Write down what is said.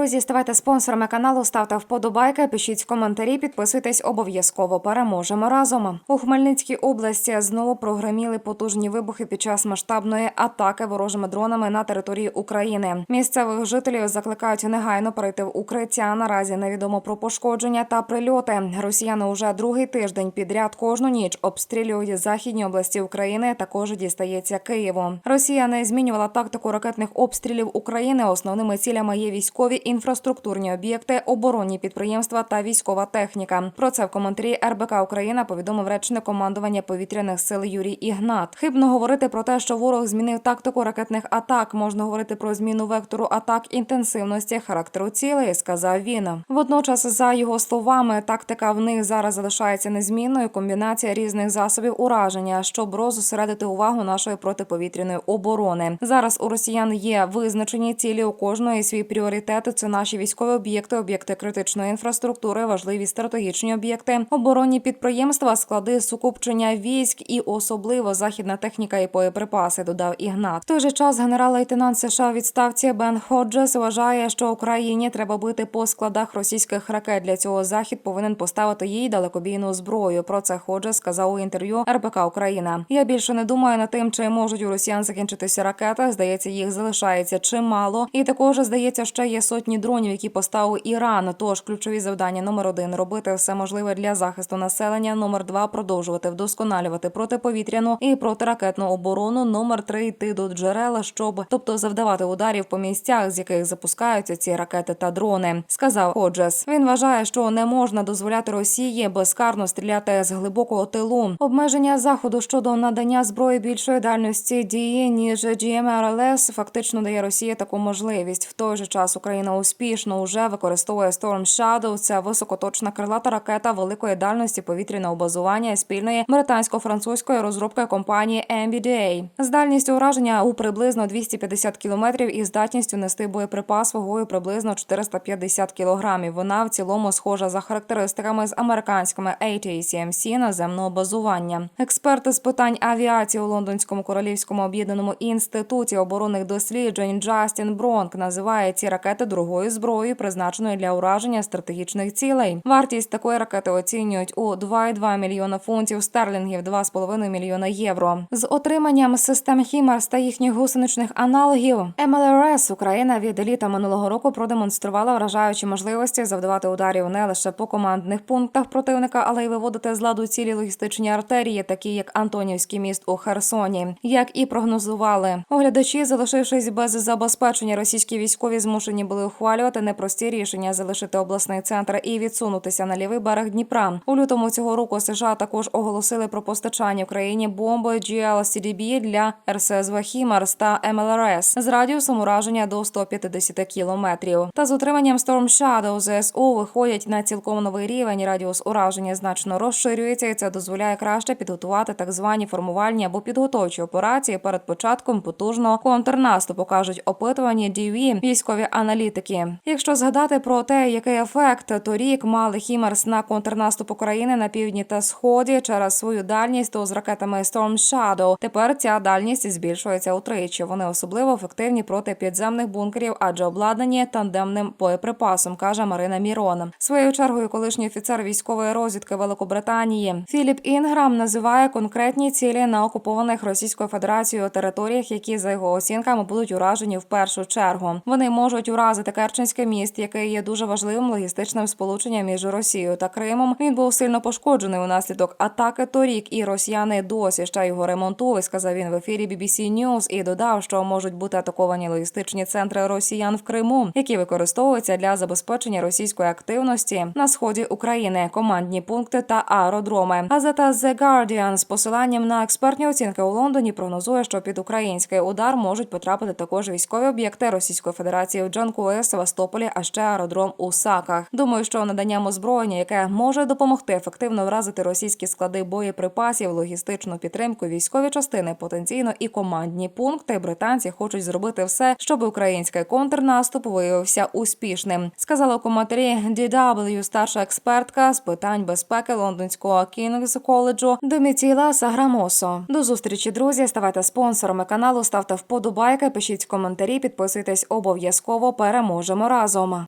Друзі, ставайте спонсорами каналу, ставте вподобайки, пишіть коментарі, підписуйтесь обов'язково. Переможемо разом. У Хмельницькій області знову прогреміли потужні вибухи під час масштабної атаки ворожими дронами на території України. Місцевих жителів закликають негайно перейти в укриття. Наразі невідомо про пошкодження та прильоти. Росіяни уже другий тиждень підряд кожну ніч обстрілюють західні області України. Також дістається Києву. Росія не змінювала тактику ракетних обстрілів України. Основними цілями є військові інфраструктурні об'єкти, оборонні підприємства та військова техніка. Про це в коментарі РБК Україна повідомив речник командування повітряних сил Юрій Ігнат. Хибно говорити про те, що ворог змінив тактику ракетних атак. Можна говорити про зміну вектору атак інтенсивності характеру цілей, сказав він. Водночас, за його словами, тактика в них зараз залишається незмінною. Комбінація різних засобів ураження, щоб розосередити увагу нашої протиповітряної оборони. Зараз у росіян є визначені цілі у кожної свій пріоритет. Це наші військові об'єкти, об'єкти критичної інфраструктури, важливі стратегічні об'єкти, оборонні підприємства, склади сукупчення військ і особливо західна техніка і боєприпаси. Додав Ігнат. В той же час генерал-лейтенант США відставці Бен Ходжес вважає, що Україні треба бити по складах російських ракет. Для цього захід повинен поставити їй далекобійну зброю. Про це Ходжес сказав у інтерв'ю РБК Україна. Я більше не думаю над тим, чи можуть у росіян закінчитися ракети. Здається, їх залишається чимало. І також здається, ще є сотні дронів, які поставив Іран. Тож ключові завдання номер один робити все можливе для захисту населення. Номер два продовжувати вдосконалювати протиповітряну і протиракетну оборону. Номер три йти до джерела, щоб тобто завдавати ударів по місцях, з яких запускаються ці ракети та дрони. Сказав Ходжес. Він вважає, що не можна дозволяти Росії безкарно стріляти з глибокого тилу. Обмеження заходу щодо надання зброї більшої дальності дії ніж GMRLS фактично дає Росії таку можливість. В той же час Україна успішно уже використовує Storm Shadow. Це високоточна крилата ракета великої дальності повітряного базування спільної британсько-французької розробки компанії MBDA. з дальністю ураження у приблизно 250 кілометрів і здатністю нести боєприпас вагою приблизно 450 кілограмів. Вона в цілому схожа за характеристиками з американськими ATACMC наземного базування. Експерти з питань авіації у Лондонському королівському об'єднаному інституті оборонних досліджень Джастін Бронк називає ці ракети другою зброєю, призначеною для ураження стратегічних цілей. Вартість такої ракети оцінюють у 2,2 мільйона фунтів стерлінгів, 2,5 мільйона євро. З отриманням систем Хімарс та їхніх гусеничних аналогів МЛРС Україна від літа минулого року продемонструвала вражаючі можливості завдавати ударів не лише по командних пунктах противника, але й виводити з ладу цілі логістичні артерії, такі як Антонівський міст у Херсоні. Як і прогнозували, оглядачі, залишившись без забезпечення, російські військові змушені були ухвалювати непрості рішення залишити обласний центр і відсунутися на лівий берег Дніпра. У лютому цього року США також оголосили про постачання Україні бомби GLCDB для РСЗВ Хімарс та МЛРС з радіусом ураження до 150 кілометрів. Та з утриманням Storm Shadow ЗСУ виходять на цілком новий рівень. Радіус ураження значно розширюється, і це дозволяє краще підготувати так звані формувальні або підготовчі операції перед початком потужного контрнаступу. кажуть опитувані DV військові аналітики. Якщо згадати про те, який ефект торік мали Хімарс на контрнаступ України на півдні та сході через свою дальність, то з ракетами Storm Shadow тепер ця дальність збільшується утричі. Вони особливо ефективні проти підземних бункерів, адже обладнані тандемним боєприпасом, каже Марина Мірон. Своєю чергою, колишній офіцер військової розвідки Великобританії Філіп Інграм називає конкретні цілі на окупованих Російською Федерацією територіях, які за його оцінками будуть уражені в першу чергу. Вони можуть уразити Керченський міст, який є дуже важливим логістичним сполученням між Росією та Кримом. Він був сильно пошкоджений унаслідок атаки торік, і росіяни досі ще його ремонтують. Сказав він в ефірі BBC News і додав, що можуть бути атаковані логістичні центри росіян в Криму, які використовуються для забезпечення російської активності на сході України, командні пункти та аеродроми. Газета The Guardian з посиланням на експертні оцінки у Лондоні прогнозує, що під український удар можуть потрапити також військові об'єкти Російської Федерації в Джанкої, Севастополі, а ще аеродром у Саках. Думаю, що наданням озброєння, яке може допомогти ефективно вразити російські склади боєприпасів, логістичну підтримку, військові частини, потенційно і командні пункти. Британці хочуть зробити все, щоб український контрнаступ виявився успішним. Сказала у коментарі DW старша експертка з питань безпеки лондонського Кінгс коледжу Домітіла Саграмосо. До зустрічі, друзі. Ставайте спонсорами каналу, ставте вподобайки, пишіть коментарі, підписуйтесь обов'язково. Переможемо разом.